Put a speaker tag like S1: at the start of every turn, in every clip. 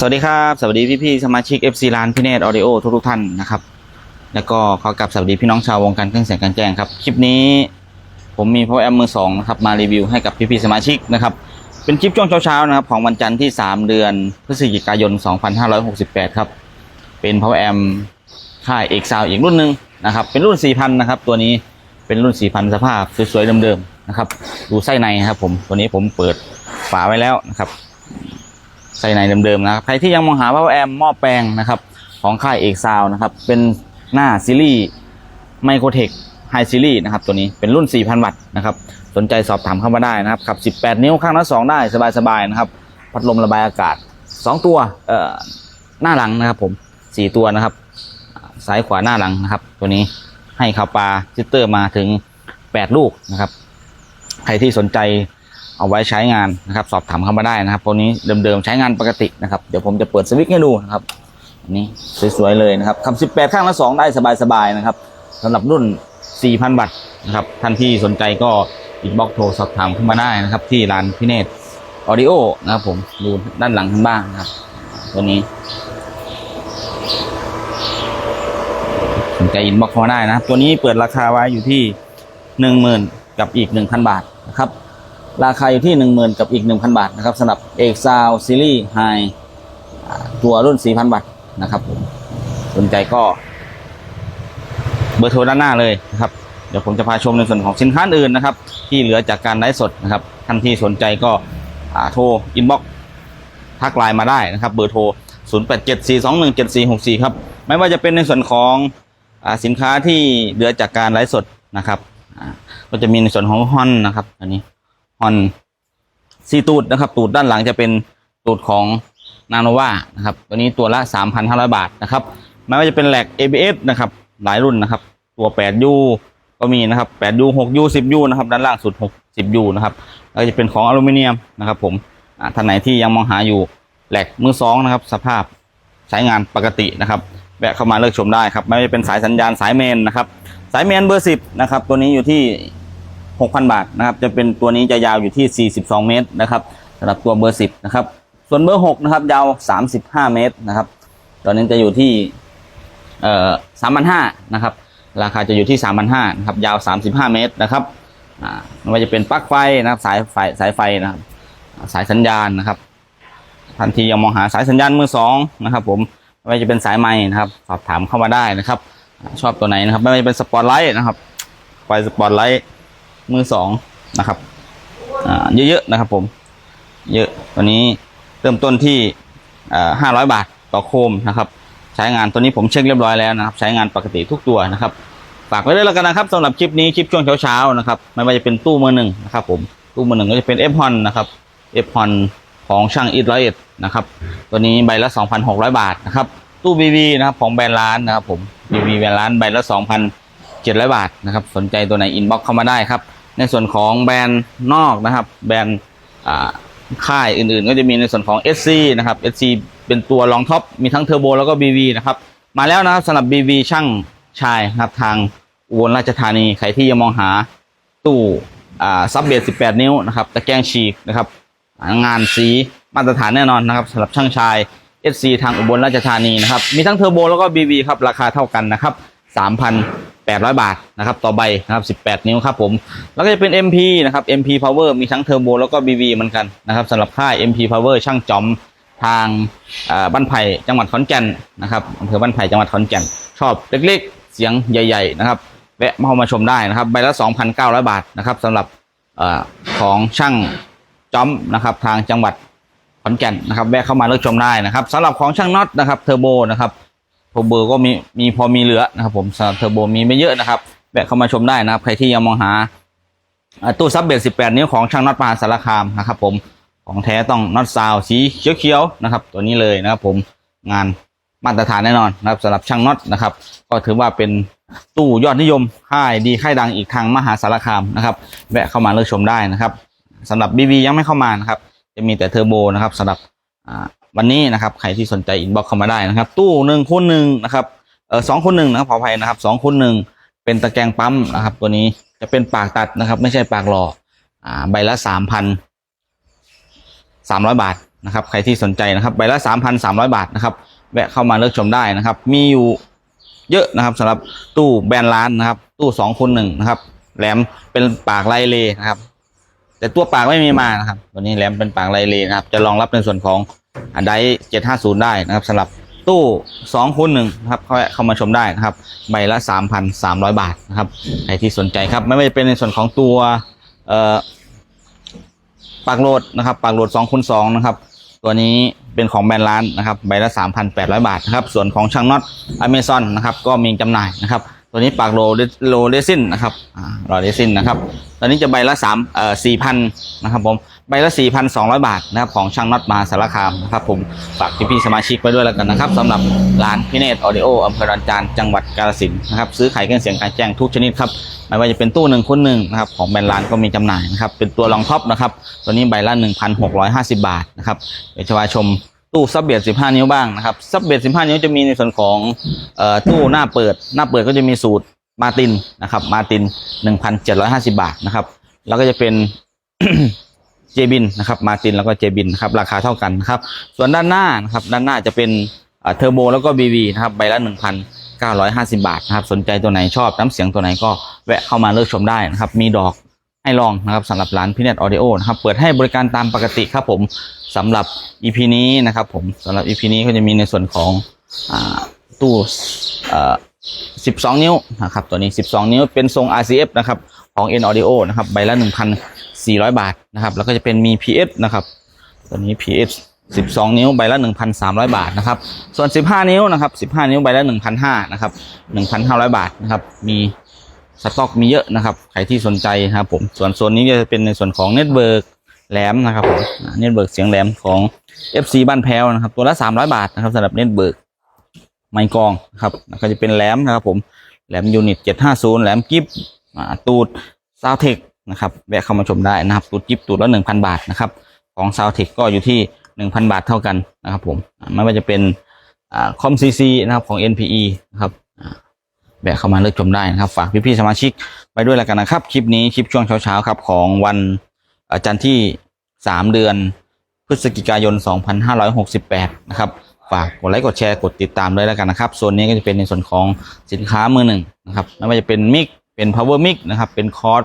S1: สวัสดีครับ สวัสดีพี่พี่ๆสมาชิก FC ร้านพี่เนตออดิโอทุกๆท่านนะครับ แล้วก็ขอกลับสวัสดีพี่น้องชาววงการเครื่องเสียงการแจ้งครับ คลิปนี้ผมมี Power Amp มือสองนะครับมารีวิวให้กับพี่พี่ๆสมาชิกนะครับ เป็นคลิปช่วงเช้าๆนะครับของวันจันทร์ที่ 3 เดือนพฤศจิกายน 2568 ครับ เป็น Power Amp ค่ายเอกซาวอีกรุ่นหนึ่งนะครับ เป็นรุ่น 4,000 นะครับ ตัวนี้เป็นรุ่น 4,000 สภาพสวยๆเดิมๆนะครับ ดูไส้ในครับผม ตัวนี้ผมเปิดฝาไว้แล้วนะครับ ใส่ในเดิมๆนะครับใครที่ยังมองหาว่าแอมหม้อแปลงนะครับ ของค่ายเอกซาวนะครับ เป็นหน้าซีรีส์ไมโครเทคไฮซีรีส์นะครับ ตัวนี้เป็นรุ่น 4,000 วัตต์นะครับ สนใจสอบถามเข้ามาได้นะครับขับ 18 นิ้วข้างละ2ได้สบายๆนะครับ พัดลมระบายอากาศ 2 ตัวเอ่อหน้าหลังนะครับ ผม 4 ตัวนะครับซ้ายขวาหน้าหลังนะครับ ตัวนี้ให้คาปาจิตเตอร์มาถึง 8 ลูกนะครับ ใครที่สนใจ เอาไว้ใช้งานนะครับสอบถามเข้ามาได้นะครับตัวนี้เดิมๆใช้งานปกตินะครับเดี๋ยวผมจะเปิดสวิตช์ให้ดูนะครับอันนี้สวยๆเลยนะครับขับ 18 ข้างละ 2 ได้สบายๆนะครับสำหรับรุ่น 4,000 วัตต์นะครับท่านที่สนใจก็อินบ็อกโทรสอบถามเข้ามาได้นะครับ ที่ร้านพิเนตออดิโอนะครับผมดูด้านหลังข้างบ้างนะครับ ตัวนี้สนใจอินบ็อกเข้ามาได้นะครับตัวนี้เปิดราคาไว้อยู่ที่หนึ่งหมื่นกับอีกหนึ่งพันบาทนะครับ ราคาอยู่ที่หนึ่งหมื่นกับอีกหนึ่งพันบาทนะครับสำหรับเอกซาวซีรีส์ไฮตัวรุ่นสี่พันบาทนะครับผมสนใจก็ เบอร์โทรด้านหน้าเลยนะครับ เดี๋ยวผมจะพาชมในส่วนของสินค้าอื่นนะครับ ที่เหลือจากการไลฟ์สดนะครับท่านที่สนใจก็โทรอินบ็อกทักไลน์มาได้นะครับ เบอร์โทร 0874217464 ครับ ไม่ว่าจะเป็นในส่วนของอสินค้าที่เหลือจากการไลฟ์สดนะครับก็จะมีในส่วนของฮอนนะครับ อันนี้ ฮอนซีตูดนะครับ ตูดด้านหลังจะเป็นตูดของนาโนวานะครับตัวนี้ตัวละ 3,500 บาทนะครับไม่ว่าจะเป็นแหลก ABS นะครับ หลายรุ่นนะครับ ตัว 8U ก็มีนะครับ 8U 6U 10U นะครับด้านล่างสุด 60U นะครับแล้วก็จะเป็นของอลูมิเนียมนะครับผมท่านไหนที่ยังมองหาอยู่แหลกมือสองนะครับ สภาพใช้งานปกตินะครับแวะเข้ามาเลือกชมได้ครับ ไม่ว่าจะเป็นสายสัญญาณสายเมนนะครับ สายเมนเบอร์ 10 นะครับ ตัวนี้อยู่ที่ 6,000 บาทนะครับ จะเป็นตัวนี้จะยาวอยู่ที่ 42 เมตรนะครับสำหรับตัวเบอร์ 10 นะครับ ส่วนเบอร์ 6 นะครับ ยาว 35 เมตรนะครับ ตอนนี้จะอยู่ที่เอ่อสามพันะครับ ราคาจะอยู่ที่สามพันะครับ ยาวสามสิบห้าเมตรนะครับอ่าไม่ว่าจะเป็นปลั๊กไฟนะครับ สายไฟสายไฟนะครับ สายสัญญาณนะครับ ทันทียังมองหาสายสัญญาณมือสองนะครับ ผมไม่ว่าจะเป็นสายไม้นะครับ สอบถามเข้ามาได้นะครับ ชอบตัวไหนนะครับ ไม่ว่าจะเป็นสปอตไลท์นะครับ ไฟสปอตไลท์ มือสองนะครับเยอะๆนะครับผม เยอะตัวนี้เริ่มต้นที่ห้าร้อยบาทต่อโคมนะครับ ใช้งานตัวนี้ผมเช็คเรียบร้อยแล้วนะครับ ใช้งานปกติทุกตัวนะครับฝากไว้ด้วยแล้วกันนะครับสำหรับคลิปนี้คลิปช่วงเช้าๆนะครับไม่ว่าจะเป็นตู้มือหนึ่งนะครับผมตู้มือหนึ่งก็จะเป็น f อ o n นนะครับ f อ o n ของช่างอิทร้อยเอ็ดนะครับตัวนี้ใบละ 2,600 บาทนะครับตู้ BB นะครับของแบรนด์ร้านนะครับผม BB แบรนด์ร้านใบละ 2,700 บาทนะครับสนใจตัวไหนอินบ็อกเข้ามาได้ครับ ในส่วนของแบรนด์นอกนะครับ แบรนด์ค่ายอื่นๆ ก็จะมีในส่วนของ SC นะครับ SC เป็นตัวรองท็อปมีทั้งเทอร์โบแล้วก็ BV นะครับมาแล้วนะครับสำหรับ BV ช่างชายนะครับทางอุบลราชธานีใครที่ยังมองหาตู้ซับเบส18 นิ้วนะครับตะแกรงฉีกนะครับงานสีมาตรฐานแน่นอนนะครับสำหรับช่างชาย SC ทางอุบลราชธานีนะครับมีทั้งเทอร์โบแล้วก็ BV ครับราคาเท่ากันนะครับ3,000 800 บาทนะครับต่อใบนะครับ 18 นิ้วครับผม แล้วก็จะเป็น MP นะครับ MP Power มีทั้งเทอร์โบแล้วก็ BV เหมือนกันนะครับสำหรับค่าย MP Power ช่างจอมทางบ้านไผ่จังหวัดขอนแก่นนะครับอำเภอบ้านไผ่จังหวัดขอนแก่น ชอบเล็กๆ เสียงใหญ่ ๆ นะครับแวะมาเข้ามาชมได้นะครับใบละ 2,900 บาทนะครับสำหรับอของช่างจอมนะครับทางจังหวัดขอนแก่นนะครับแวะเข้ามาเลือกชมได้นะครับสำหรับของช่างน็อตนะครับเทอร์โบนะครับ เทอร์โบก็มีมีพอมีเหลือนะครับผมสำหรับเทอร์โบมีไม่เยอะนะครับแวะเข้ามาชมได้นะครับ ใครที่ยังมองหาตู้ซับเบส18 นิ้วของช่างน็อตมหาสารคามนะครับผมของแท้ต้องน็อตซาวสีเขียวๆนะครับ ตัวนี้เลยนะครับผมงานมาตรฐานแน่นอนนะครับสำหรับช่างน็อตนะครับ ก็ถือว่าเป็นตู้ยอดนิยมค่ายดีค่ายดังอีกทางมหาสารคามนะครับ แวะเข้ามาเลือกชมได้นะครับสำหรับ BB ยังไม่เข้ามานะครับ จะมีแต่เทอร์โบนะครับสำหรับ วันนี้นะครับใครที่สนใจอินบ็อกเข้ามาได้นะครับ ตู้หนึ่งคูณหนึ่งนะครับเออสองคูณหนึ่งนะครับขออภัยนะครับสองคูณหนึ่งเป็นตะแกรงปั๊มนะครับ ตัวนี้จะเป็นปากตัดนะครับ ไม่ใช่ปากหล่ออ่าใบละสามพันสามร้อยบาทนะครับ ใครที่สนใจนะครับ ใบละ3,300บาทนะครับ แวะเข้ามาเลือกชมได้นะครับ มีอยู่เยอะนะครับสำหรับตู้แบรนด์ร้านนะครับ ตู้สองคูณหนึ่งนะครับ แหลมเป็นปากไลเลนะครับ แต่ตัวปากไม่มีมานะครับ ตัวนี้แหลมเป็นปากไลเลนะครับ จะรองรับในส่วนของ ไดเจ็ดห้าศูนย์ได้นะครับสำหรับตู้สองคูณหนึ่งนะครับเข้าเข้ามาชมได้นะครับใบละสามพันสามร้อยบาทนะครับใครที่สนใจครับ ไม่ว่าจะเป็นในส่วนของตัวเอ่อปากโหลดนะครับปากโหลดสองคูณสองนะครับตัวนี้เป็นของแบรนด์ร้านนะครับใบละ 3,800 บาทนะครับส่วนของช่างน็อตอเมซอนนะครับก็มีจำหน่ายนะครับ ตัวนี้ปากโลโลเรซินนะครับอ่ารอเรซินนะครับตอนนี้จะใบละ3เอ่อ4,000นนะครับผมใบละ4,200บาทนะครับของช่างน็อตมาสารคามนะครับผมฝากพี่ๆสมาชิกไว้ด้วยแล้วกันนะครับสำหรับร้านพิเนตออดิโออำเภอดอนจานจังหวัดกาฬสินธุ์นะครับซื้อขายเครื่องเสียงการแจ้งทุกชนิดครับไม่ว่าจะเป็นตู้หนึ่งคูณหนึ่งนะครับของแบรนด์ร้านก็มีจำหน่ายนะครับเป็นตัวรองท็อปนะครับตัวนี้ใบละ1,650บาทนะครับเดี๋ยวจะมาชม ตู้ซับเบียด15 นิ้วบ้างนะครับซับเบียด15 นิ้วจะมีในส่วนของตู้หน้าเปิด หน้าเปิดก็จะมีสูตรมาตินนะครับมาติน 1,750 บาทนะครับ แล้วก็จะเป็นเจบินนะครับมาตินแล้วก็เจบินนะครับราคาเท่ากันนะครับ ส่วนด้านหน้านะครับด้านหน้าจะเป็นเทอร์โบแล้วก็บีบีนะครับใบละ1,950 บาทนะครับสนใจตัวไหนชอบน้ำเสียงตัวไหนก็แวะเข้ามาเลือกชมได้นะครับ มีดอกให้ลองนะครับสำหรับร้านพิเนตออดิโอนะครับเปิดให้บริการตามปกติครับผม สำหรับ EP นี้นะครับผมสำหรับ EP นี้ก็จะมีในส่วนของอตู้12 นิ้วนะครับตัวนี้ 12 นิ้วเป็นทรง RCF นะครับของ N Audio นะครับใบละ 1,400 บาทนะครับแล้วก็จะเป็นมี PS นะครับตัวนี้ PS 12 นิ้วใบละ 1,300 บาทนะครับส่วน 15 นิ้วนะครับ 15 นิ้วใบละ 1,500นะครับ1,500 บาทนะครับมีสต็อกมีเยอะนะครับใครที่สนใจนะครับผมส่วนโซนนี้จะเป็นในส่วนของเน็ตเบิร์ก แหลมนะครับผมเน็ตเบิร์กเสียงแหลมของ FC บ้านแพ้วนะครับ ตัวละ 300 บาทนะครับสำหรับเน็ตเบิร์กไมค์กองนะครับก็จะเป็นแหลมนะครับผมแหลมยูนิต 750 แหลมกิฟตูดซาวเทคนะครับแวะเข้ามาชมได้นะครับ ตูดกิฟตูดละ1,000 บาทนะครับ ของซาวเทคก็อยู่ที่ 1,000 บาทเท่ากันนะครับผมไม่ว่าจะเป็นคอมซีซีนะครับของ NPE นะครับแวะเข้ามาเลือกชมได้นะครับ ฝากพี่ๆสมาชิกไปด้วยแล้วกันนะครับ คลิปนี้คลิปช่วงเช้าๆครับของวัน อ่อจันทร์ที่ 3 เดือนพฤศจิกายน 2568 นะครับ ฝากกดไลค์กดแชร์กดติดตามด้วยแล้วกันนะครับ ส่วนนี้ก็จะเป็นในส่วนของสินค้ามือหนึ่งนะครับไม่ว่าจะเป็นมิกเป็น power mic นะครับ เป็นคอร์ด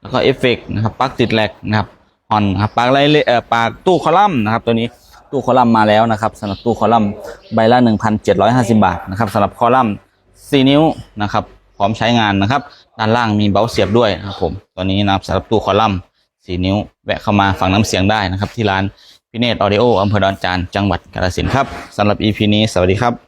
S1: แล้วก็เอฟเฟกนะครับปลั๊กติดแหลกนะครับฮอนนะครับปลั๊กไรเลเอ่อปลั๊กตู้คอลัมน์นะครับตัวนี้ตู้คอลัมน์มาแล้วนะครับสำหรับตู้คอลัมน์ใบละ 1,750 บาทนะครับสำหรับคอลัมน์4นิ้วนะครับ พร้อมใช้งานนะครับ ด้านล่างมีเบลเสียบด้วยนะครับผมตัวนี้นะครับสำหรับตู้คอลัมน์ สีนิ้ว แวะเข้ามาฟังน้ำเสียงได้นะครับ ที่ร้านพิเนตออดิโออำเภอดอนจาน จังหวัดกาฬสินธุ์ครับสำหรับ EP นี้สวัสดีครับ